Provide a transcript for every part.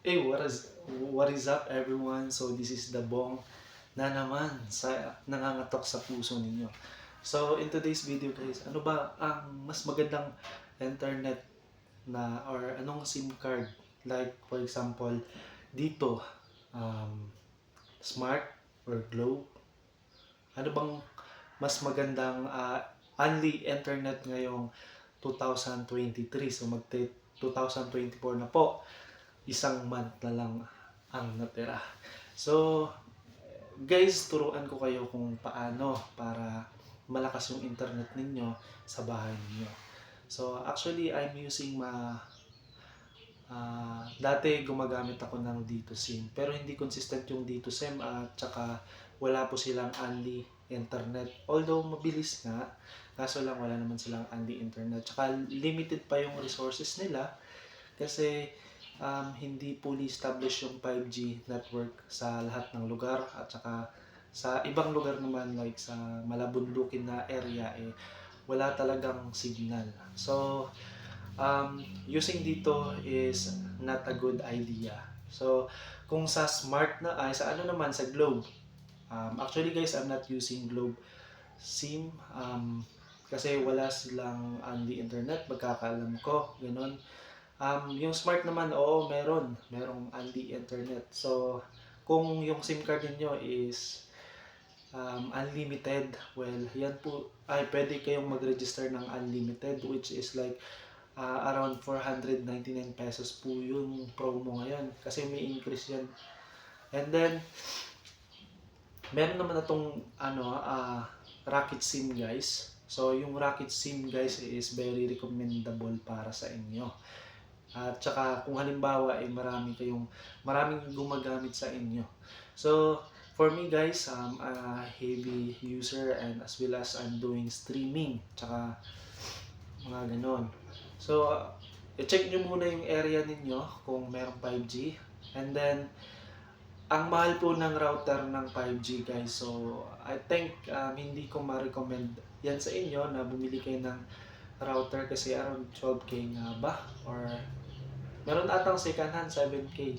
Hey, what is what is up everyone? So this is the Bong na naman sa nangangatok sa puso ninyo. So in today's video guys, ano ba ang mas magandang internet na or anong SIM card? Like for example, dito um, Smart or Globe? Ano bang mas magandang ah, only internet ngayong 2023? So mag 2024 na po isang month na lang ang natira. So, guys, turuan ko kayo kung paano para malakas yung internet ninyo sa bahay ninyo. So, actually, I'm using ma... ah, dati gumagamit ako ng dito SIM, pero hindi consistent yung dito SIM at saka wala po silang only internet. Although mabilis nga, kaso lang wala naman silang only internet. Tsaka limited pa yung resources nila kasi um, hindi fully established yung 5G network sa lahat ng lugar at saka sa ibang lugar naman like sa malabundukin na area eh wala talagang signal. So um, using dito is not a good idea. So kung sa smart na ay sa ano naman sa Globe. Um, actually guys, I'm not using Globe SIM um, kasi wala silang on the internet, magkakaalam ko, ganun. Um, yung smart naman, oo, meron. Merong Andy Internet. So, kung yung SIM card niyo is um, unlimited, well, yan po, ay pwede kayong mag-register ng unlimited which is like uh, around 499 pesos po yung promo ngayon. Kasi may increase yan. And then, meron naman na tong ano, ah, Rocket SIM guys. So, yung Rocket SIM guys is very recommendable para sa inyo. At saka kung halimbawa ay marami kayong maraming gumagamit sa inyo. So for me guys, um, a heavy user and as well as I'm doing streaming tsaka mga ganon. So uh, i-check nyo muna yung area ninyo kung merong 5G and then ang mahal po ng router ng 5G guys. So I think um, hindi ko ma-recommend yan sa inyo na bumili kayo ng router kasi around 12k nga ba or meron atang second hand 7k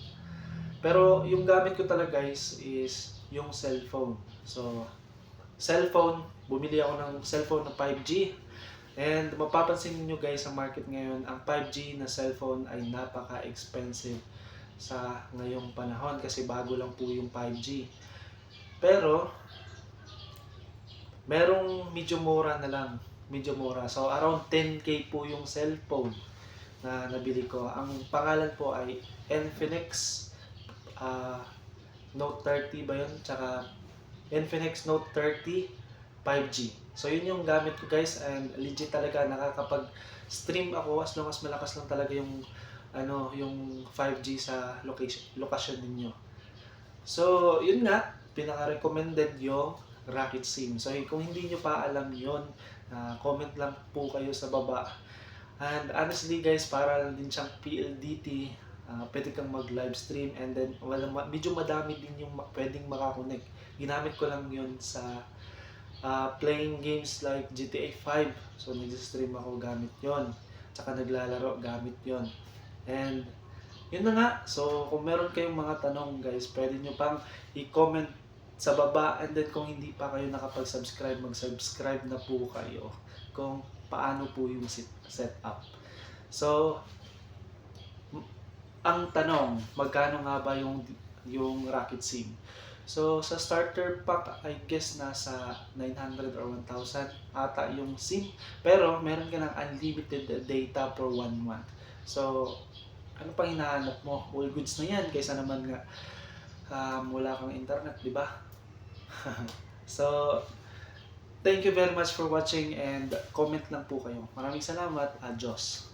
pero yung gamit ko talaga guys is yung cellphone. So cellphone bumili ako ng cellphone na 5G and mapapansin niyo guys sa market ngayon ang 5G na cellphone ay napaka-expensive sa ngayong panahon kasi bago lang po yung 5G pero merong medyo mura na lang medyo mura. So around 10k po yung cellphone na nabili ko. Ang pangalan po ay Infinix ah, Note 30 ba yun? Tsaka Infinix Note 30 5G. So yun yung gamit ko guys and legit talaga nakakapag-stream ako as long as malakas lang talaga yung ano yung 5G sa location lokasyon ninyo. So yun nga pinaka-recommended yung Rocket SIM. So kung hindi nyo pa alam yon, ah, comment lang po kayo sa baba And honestly guys, para din siyang PLDT, uh, pwede kang mag-live stream and then ma- medyo madami din yung pwedeng makakonect. Ginamit ko lang yun sa uh, playing games like GTA 5. So nag-stream ako gamit yon Tsaka naglalaro gamit yon And yun na nga. So kung meron kayong mga tanong guys, pwede nyo pang i-comment sa baba and then kung hindi pa kayo nakapag-subscribe, mag-subscribe na po kayo kung paano po yung sit- setup. So, ang tanong, magkano nga ba yung yung Rocket SIM? So, sa starter pack, I guess nasa 900 or 1,000 ata yung SIM. Pero, meron ka ng unlimited data for one month. So, ano pang hinahanap mo? All goods na yan, kaysa naman nga um, wala kang internet, di ba? so, thank you very much for watching and comment lang po kayo. Maraming salamat. Adios.